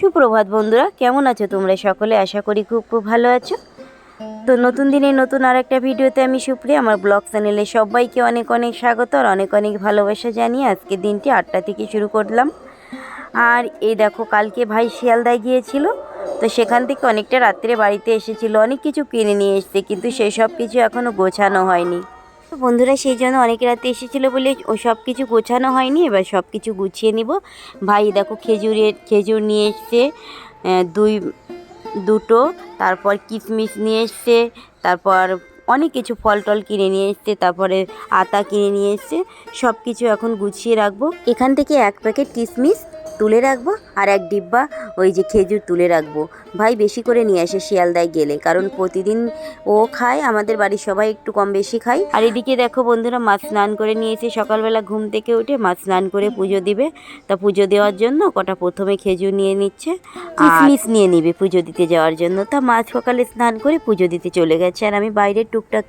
সুপ্রভাত বন্ধুরা, কেমন আছো তোমরা? সকলে আশা করি খুব খুব ভালো আছো। তো নতুন দিনে নতুন আর একটা ভিডিওতে আমি সুপ্রিয়া, আমার ব্লগ চ্যানেলে সবাইকে অনেক অনেক স্বাগত আর অনেক অনেক ভালোবাসা জানিয়ে আজকে দিনটি আটটা থেকে শুরু করলাম। আর এই দেখো, কালকে ভাই শিয়ালদায় গিয়েছিল, তো সেখান থেকে অনেকটা রাত্রে বাড়িতে এসেছিল, অনেক কিছু কিনে নিয়ে এসছে, কিন্তু সেই সব কিছু এখনও গোছানো হয়নি। বন্ধুরা সেই জন্য অনেক রাতে এসেছিল বলে ও সব কিছু গোছানো হয়নি। এবার সব কিছু গুছিয়ে নিব। ভাই দেখো খেজুরের খেজুর নিয়ে এসছে দুই, দুটো, তারপর কিশমিশ নিয়ে এসছে, তারপর অনেক কিছু ফল টল কিনে নিয়ে এসছে, তারপরে আতা কিনে নিয়ে এসছে। সব কিছু এখন গুছিয়ে রাখব। এখান থেকে এক প্যাকেট কিশমিশ তুলে রাখব আর এক ডিব্বা ওই যে খেজুর তুলে রাখব। ভাই বেশি করে নিয়ে আসে শিয়ালদায় গেলে, কারণ প্রতিদিন ও খায়, আমাদের বাড়ির সবাই একটু কম বেশি খায়। আর এদিকে দেখো বন্ধুরা, মাছ স্নান করে নিয়েছে, সকালবেলা ঘুম থেকে উঠে মাছ স্নান করে পুজো দিবে। তা পুজো দেওয়ার জন্য কটা প্রথমে খেজুর নিয়ে নিচ্ছে, কিশমিশ নিয়ে নিবে পুজো দিতে যাওয়ার জন্য। তা মাছ সকালে স্নান করে পুজো দিতে চলে গেছে, আর আমি বাইরের টুকটাক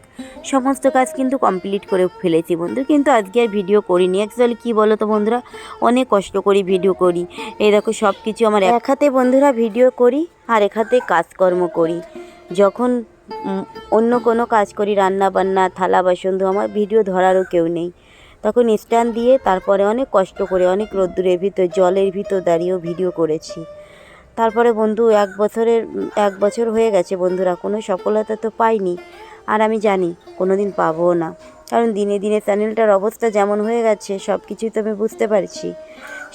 সমস্ত কাজ কিন্তু কমপ্লিট করে ফেলেছি বন্ধু। কিন্তু আজকে আর ভিডিও করিনি। অ্যাকচুয়ালি কী বলো তো বন্ধুরা, অনেক কষ্ট করি ভিডিও করি। এই দেখো সব কিছু আমার এক হাতে বন্ধুরা ভিডিও করি আর এক হাতে কাজকর্ম করি। যখন অন্য কোনো কাজ করি রান্না বান্না থালা, বাসন, ধোয়া আমার ভিডিও ধরারও কেউ নেই। তখন স্ট্যান্ড দিয়ে তারপরে অনেক কষ্ট করে, অনেক রোদ্দুরের ভিতর, জলের ভিতর দাঁড়িয়েও ভিডিও করেছি। তারপরে বন্ধু এক বছরের, এক বছর হয়ে গেছে বন্ধুরা, কোনো সফলতা তো পাইনি। আর আমি জানি কোনো দিন পাবও না। কারণ দিনে দিনে চ্যানেলটার অবস্থা যেমন হয়ে গেছে সব কিছুই তো আমি বুঝতে পারছি।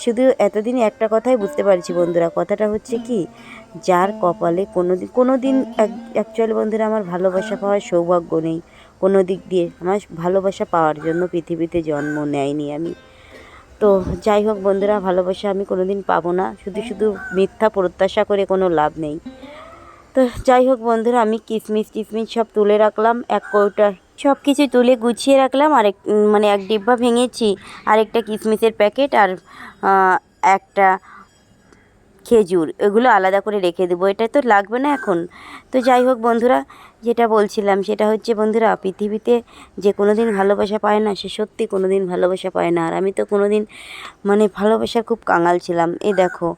শুধু এতদিনে একটা কথাই বুঝতে পারছি বন্ধুরা, কথাটা হচ্ছে কি, যার কপালে কোনো দিন কোনো দিন অ্যাকচুয়ালি বন্ধুরা আমার ভালোবাসা পাওয়ার সৌভাগ্য নেই। কোনো দিক দিয়ে আমার ভালোবাসা পাওয়ার জন্য পৃথিবীতে জন্ম নেয়নি আমি। তো যাই হোক বন্ধুরা, ভালোবাসা আমি কোনো দিন পাবো না, শুধু শুধু মিথ্যা প্রত্যাশা করে কোনো লাভ নেই। তো যাই হোক বন্ধুরা, আমি কিশমিশ টিশমিশ সব তুলে রাখলাম, এক কৌটা সব কিছু তুলে গুছিয়ে রাখলাম, আরেক মানে এক ডিব্বা ভেঙেছি, আরেকটা কিশমিশের প্যাকেট আর একটা খেজুর, এগুলো আলাদা করে রেখে দেবো। এটা তো লাগবে না এখন। তো যাই হোক বন্ধুরা, যেটা বলছিলাম, সেটা হচ্ছে বন্ধুরা, পৃথিবীতে যে কোনো দিন ভালোবাসা পায় না, সে সত্যি কোনো দিন ভালোবাসা পায় না। আর আমি তো কোনো দিন মানে ভালোবাসার খুব কাঙাল ছিলাম। এ দেখো,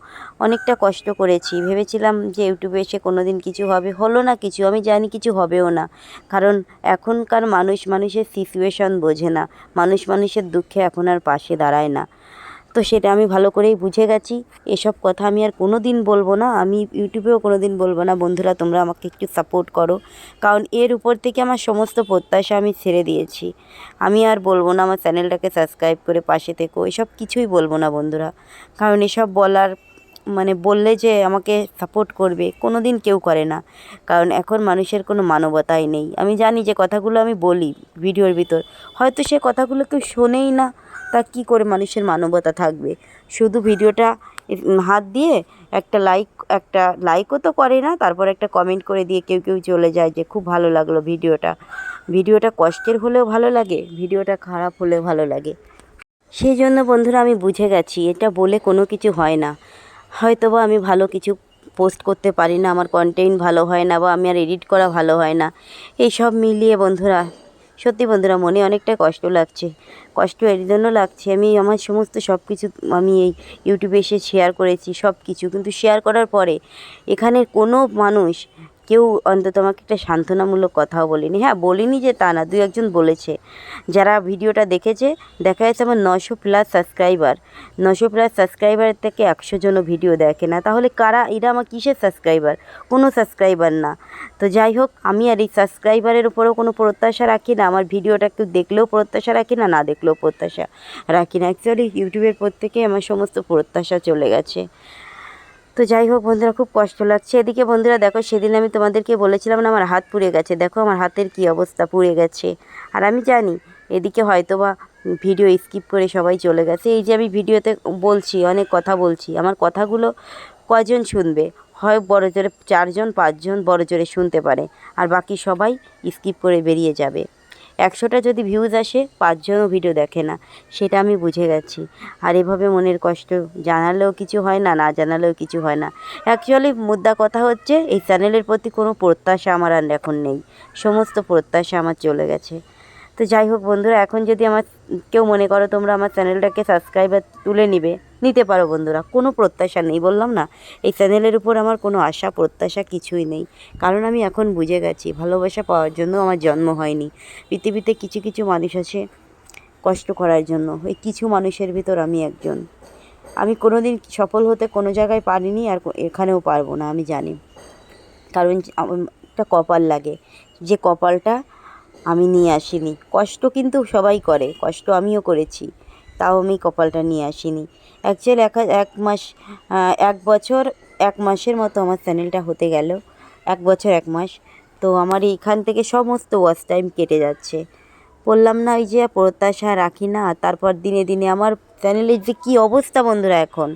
অনেকটা কষ্ট করেছি। ভেবেছিলাম যে ইউটিউবে এসে কোনো দিন কিছু হবে। হলো না কিছু, আমি জানি কিছু হবেও না। কারণ এখনকার মানুষ, মানুষের সিচুয়েশন বোঝে না। মানুষ মানুষের দুঃখে এখন আর পাশে দাঁড়ায় না। তো সেটা আমি ভালো করেই বুঝে গেছি। এসব কথা আমি আর কোনো দিন বলব না। আমি ইউটিউবেও কোনো দিন বলব না। বন্ধুরা, তোমরা আমাকে একটু সাপোর্ট করো। কারণ এর উপর থেকে আমার সমস্ত প্রত্যাশা আমি ছেড়ে দিয়েছি। আমি আর বলব না, আমার চ্যানেলটাকে সাবস্ক্রাইব করে পাশে থেকো। এসব কিছুই বলব না, বন্ধুরা। কারণ এসব বলার মানে বললে যে আমাকে সাপোর্ট করবে কোনো দিন কেউ করে না। কারণ এখন মানুষের কোনো মানবতাই নেই। আমি জানি যে কথাগুলো আমি বলি ভিডিওর ভিতর। হয়তো সে কথাগুলো কেউ শোনেই না, তা কী করে মানুষের মানবতা থাকবে? শুধু ভিডিওটা হাত দিয়ে একটা লাইক একটা লাইকও তো করে না, তারপর একটা কমেন্ট করে দিয়ে কেউ কেউ চলে যায় যে খুব ভালো লাগল ভিডিওটা। ভিডিওটা কষ্টের হলেও ভালো লাগে, ভিডিওটা খারাপ হলেও ভালো লাগে। সেই জন্য বন্ধুরা আমি বুঝে গেছি, এটা বলে কোনো কিছু হয় না। হয়তো বা আমি ভালো কিছু পোস্ট করতে পারি না, আমার কন্টেন্ট ভালো হয় না বা আমি আর এডিট করা ভালো হয় না। এইসব মিলিয়ে বন্ধুরা, সত্যি বন্ধুরা মনে অনেকটা কষ্ট লাগছে। কষ্ট এর জন্য লাগছে। আমি আমার সমস্ত সব কিছু আমি এই ইউটিউবে এসে শেয়ার করেছি সব কিছু কিন্তু শেয়ার করার পরে এখানের কোনো মানুষ কেউ অন্তত আমাকে একটা সান্ত্বনামূলক কথাও বলেনি। হ্যাঁ বলিনি যে তা না দু একজন বলেছে। যারা ভিডিওটা দেখেছে, দেখা যাচ্ছে আমার নশো প্লাস সাবস্ক্রাইবার নশো প্লাস সাবস্ক্রাইবারের থেকে একশো জনও ভিডিও দেখে না। তাহলে কারা? এরা আমার কিসের সাবস্ক্রাইবার কোনো সাবস্ক্রাইবার না। তো যাই হোক, আমি আর এই সাবস্ক্রাইবারের উপরেও কোনো প্রত্যাশা রাখি না। আমার ভিডিওটা একটু দেখলেও প্রত্যাশা রাখি না না দেখলেও প্রত্যাশা রাখি না। অ্যাকচুয়ালি ইউটিউবের পর থেকে আমার সমস্ত প্রত্যাশা চলে গেছে। তো যাই হোক, বন্ধুরা খুব কষ্ট লাগছে। এদিকে বন্ধুরা দেখো, সেদিন আমি তোমাদেরকে বলেছিলাম না, আমার হাত পুড়ে গেছে। দেখো, আমার হাতের কি অবস্থা, পুড়ে গেছে। আর আমি জানি, এদিকে হয়তো বা ভিডিও স্কিপ করে সবাই চলে গেছে। এই যে আমি ভিডিওতে বলছি, অনেক কথা বলছি, আমার কথাগুলো কজন শুনবে? হয় বড় জোরে চারজন, পাঁচজন বড় জোরে শুনতে পারে। আর বাকি সবাই স্কিপ করে বেরিয়ে যাবে। একশোটা যদি ভিউজ আসে, পাঁচজনও ভিডিও দেখে না। সেটা আমি বুঝে গেছি। আর এভাবে মনের কষ্ট জানালেও কিছু হয় না না জানালেও কিছু হয় না। অ্যাকচুয়ালি মুদ্রা কথা হচ্ছে, এই চ্যানেলের প্রতি কোনো প্রত্যাশা আমার আর এখন নেই। সমস্ত প্রত্যাশা আমার চলে গেছে। তো যাই হোক বন্ধুরা, এখন যদি আমার কেউ মনে করো তোমরা আমার চ্যানেলটাকে সাবস্ক্রাইবার তুলে নিবে, নিতে পারো বন্ধুরা, কোনো প্রত্যাশা নেই, বললাম না। এই চ্যানেলের উপর আমার কোনো আশা, প্রত্যাশা কিছুই নেই। কারণ আমি এখন বুঝে গেছি, ভালোবাসা পাওয়ার জন্য আমার জন্ম হয়নি। পৃথিবীতে কিছু কিছু মানুষ আছে কষ্ট করার জন্য ওই কিছু মানুষের ভিতর আমি একজন। আমি কোনো দিন সফল হতে কোনো জায়গায় পারিনি আর এখানেও পারব না, আমি জানি। কারণ একটা কপাল লাগে। যে কপালটা আমি নিয়ে আসিনি। কষ্ট কিন্তু সবাই করে, কষ্ট আমিও করেছি। তাও আমি কপালটা নিয়ে আসিনি। অ্যাকচুয়ালি এক এক মাস এক বছর, এক মাসের মতো আমার চ্যানেলটা হতে গেল। এক বছর, এক মাস। তো আমার এইখান থেকে সমস্ত ওয়াচ টাইম কেটে যাচ্ছে। বললাম না, ওই যে প্রত্যাশা রাখি না, তারপর দিনে দিনে আমার চ্যানেলের যে কী অবস্থা বন্ধুরা এখন?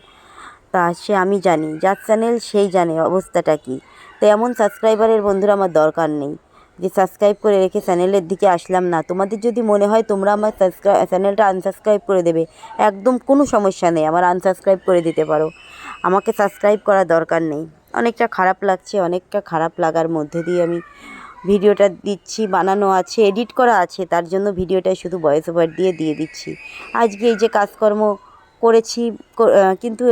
তা সে আমি জানি, যার চ্যানেল সেই জানে অবস্থাটা কী। তো এমন সাবস্ক্রাইবারের বন্ধুরা আমার দরকার নেই। যে সাবস্ক্রাইব করে রেখে চ্যানেলের দিকে আসলাম না। তোমাদের যদি মনে হয় তোমরা আমার সাবস্ক্রাই চ্যানেলটা আনসাবস্ক্রাইব করে দেবে। একদম কোনো সমস্যা নেই, আমার আনসাবস্ক্রাইব করে দিতে পারো। আমাকে সাবস্ক্রাইব করার দরকার নেই। অনেকটা খারাপ লাগছে, অনেকটা খারাপ লাগার মধ্যে দিয়ে আমি ভিডিওটা দিচ্ছি, বানানো আছে এডিট করা আছে, তার জন্য ভিডিওটাই শুধু ভয়েস ওভার দিয়ে দিয়ে দিচ্ছি। আজকে এই যে কাজকর্ম করেছি কিন্তু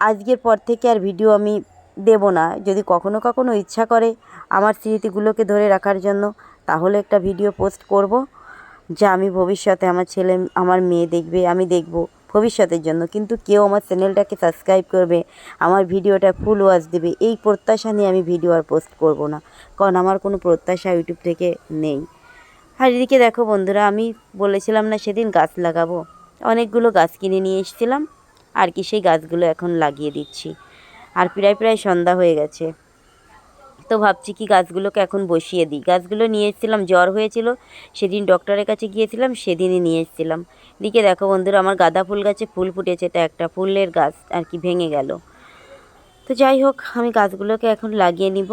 আজকের পর থেকে আর ভিডিও আমি দেব না। যদি কখনো কখনো ইচ্ছা করে আমার স্মৃতিগুলোকে ধরে রাখার জন্য তাহলে একটা ভিডিও পোস্ট করব যা আমি ভবিষ্যতে আমার ছেলে, আমার মেয়ে দেখবে, আমি দেখব ভবিষ্যতের জন্য। কিন্তু কেউ আমার চ্যানেলটাকে সাবস্ক্রাইব করবে, আমার ভিডিওটা ফুল ওয়াচ দেবে, এই প্রত্যাশা নিয়ে আমি ভিডিও আর পোস্ট করব না। কারণ আমার কোনো প্রত্যাশা ইউটিউব থেকে নেই। আর এদিকে দেখো বন্ধুরা, আমি বলেছিলাম না সেদিন গাছ লাগাবো। অনেকগুলো গাছ কিনে নিয়ে এসেছিলাম, আর কি সেই গাছগুলো এখন লাগিয়ে দিচ্ছি। আর প্রায় প্রায় সন্ধ্যা হয়ে গেছে। তো ভাবছি কি গাছগুলোকে এখন বসিয়ে দিই। গাছগুলো নিয়ে এসেছিলাম, জ্বর হয়েছিল, সেদিন ডক্টরের কাছে গিয়েছিলাম, সেদিনই নিয়ে এসেছিলাম। দিকে দেখো বন্ধুরা, আমার গাঁদা ফুল গাছে ফুল ফুটেছে এটা একটা ফুলের গাছ আর কি ভেঙে গেল। তো যাই হোক, আমি গাছগুলোকে এখন লাগিয়ে নিব।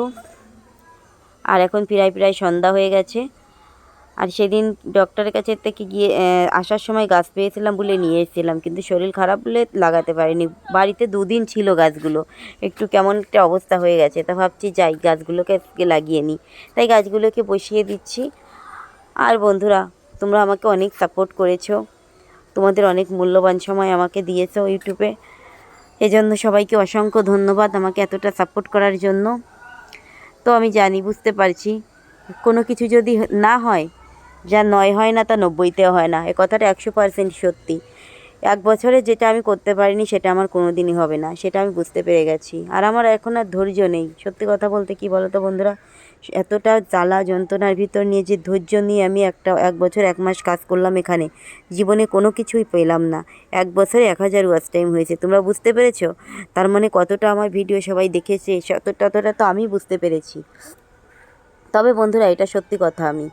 আর এখন প্রায় প্রায় সন্ধ্যা হয়ে গেছে। আর সেদিন ডক্টরের কাছে থেকে গিয়ে আসার সময় গাছ পেয়েছিলাম বলে নিয়ে এসেছিলাম, কিন্তু শরীর খারাপ বলে লাগাতে পারিনি। বাড়িতে দুদিন ছিল গাছগুলো, একটু কেমন একটা অবস্থা হয়ে গেছে, তা ভাবছি যাই, গাছগুলোকে আজকে লাগিয়ে নিই। তাই গাছগুলোকে বসিয়ে দিচ্ছি। আর বন্ধুরা, তোমরা আমাকে অনেক সাপোর্ট করেছ, তোমাদের অনেক মূল্যবান সময় আমাকে দিয়েছ ইউটিউবে। এজন্য সবাইকে অসংখ্য ধন্যবাদ আমাকে এতটা সাপোর্ট করার জন্য। তো আমি জানি, বুঝতে পারছি, কোনো কিছু যদি না হয় যা নয় হয় না তা নব্বইতেও হয় না। এ কথাটা একশো পার্সেন্ট সত্যি। এক বছরে যেটা আমি করতে পারিনি, সেটা আমার কোনো দিনই হবে না। সেটা আমি বুঝতে পেরে গেছি। আর আমার এখন আর ধৈর্য নেই। সত্যি কথা বলতে কি বলো তো বন্ধুরা? এতটা জ্বালা যন্ত্রণার ভিতর নিয়ে যে ধৈর্য নিয়ে আমি একটা এক বছর, এক মাস কাজ করলাম এখানে, জীবনে কোনো কিছুই পেলাম না। এক বছরে এক হাজার ওয়াচ টাইম হয়েছে। তোমরা বুঝতে পেরেছ? তার মানে কতটা আমার ভিডিও সবাই দেখেছে তত ততটা তো আমি বুঝতে পেরেছি। তবে বন্ধুরা, এটা সত্যি কথা আমি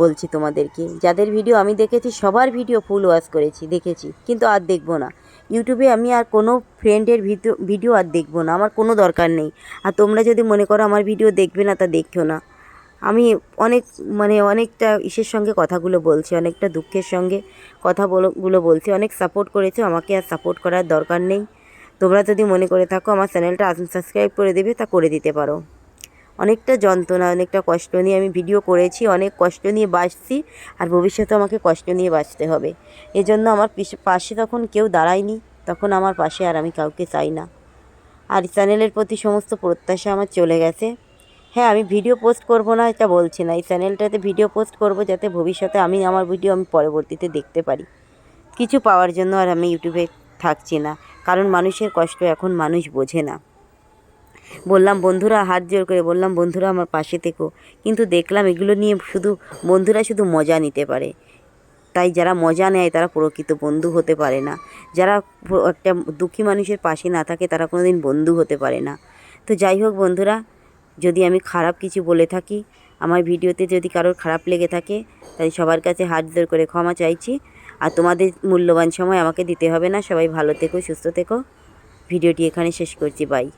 বলছি তোমাদেরকে। যাদের ভিডিও আমি দেখেছি, সবার ভিডিও ফুল ওয়াচ করেছি, দেখেছি, কিন্তু আর দেখব না। ইউটিউবে আমি আর কোনো ফ্রেন্ডের ভিডিও আর দেখব না, আমার কোনো দরকার নেই। আর তোমরা যদি মনে করো আমার ভিডিও দেখবে না, তা দেখো না। আমি অনেক মানে অনেকটা ইসের সঙ্গে কথাগুলো বলছি, অনেকটা দুঃখের সঙ্গে কথা বলোগুলো বলছি, অনেক সাপোর্ট করেছে, আমাকে আর সাপোর্ট করার দরকার নেই। তোমরা যদি মনে করে থাকো, আমার চ্যানেলটা আনসাবস্ক্রাইব করে দেবে, তা করে দিতে পারো। অনেকটা যন্ত্রণা, অনেকটা কষ্ট নিয়ে আমি ভিডিও করেছি, অনেক কষ্ট নিয়ে বাঁচছি আর ভবিষ্যতে আমাকে কষ্ট নিয়ে বাঁচতে হবে। এজন্য আমার পাশে তখন কেউ দাঁড়ায়নি, তখন আমার পাশে আর আমি কাউকে চাই না। আর চ্যানেলের প্রতি সমস্ত প্রত্যাশা আমার চলে গেছে। হ্যাঁ আমি ভিডিও পোস্ট করব না, এটা বলছি না। এই চ্যানেলটাতে ভিডিও পোস্ট করব যাতে ভবিষ্যতে আমি আমার ভিডিও আমি পরবর্তীতে দেখতে পারি। কিছু পাওয়ার জন্য আর আমি ইউটিউবে থাকছি না, কারণ মানুষের কষ্ট এখন মানুষ বোঝে না। বললাম, বন্ধুরা, হাত জোর করে বললাম, বন্ধুরা, আমার পাশে থেকো। কিন্তু দেখলাম এগুলো নিয়ে শুধু, বন্ধুরা শুধু মজা নিতে পারে। তাই যারা মজা নেয়, তারা প্রকৃত বন্ধু হতে পারে না। যারা একটা দুঃখী মানুষের পাশে না থাকে, তারা কোনো দিন বন্ধু হতে পারে না। তো যাই হোক, বন্ধুরা, যদি আমি খারাপ কিছু বলে থাকি, আমার ভিডিওতে যদি কারোর খারাপ লেগে থাকে, তাই সবার কাছে হাত জোর করে ক্ষমা চাইছি। আর তোমাদের মূল্যবান সময় আমাকে দিতে হবে না। সবাই ভালো থেকো, সুস্থ থেকো। ভিডিওটি এখানে শেষ করছি। বাই।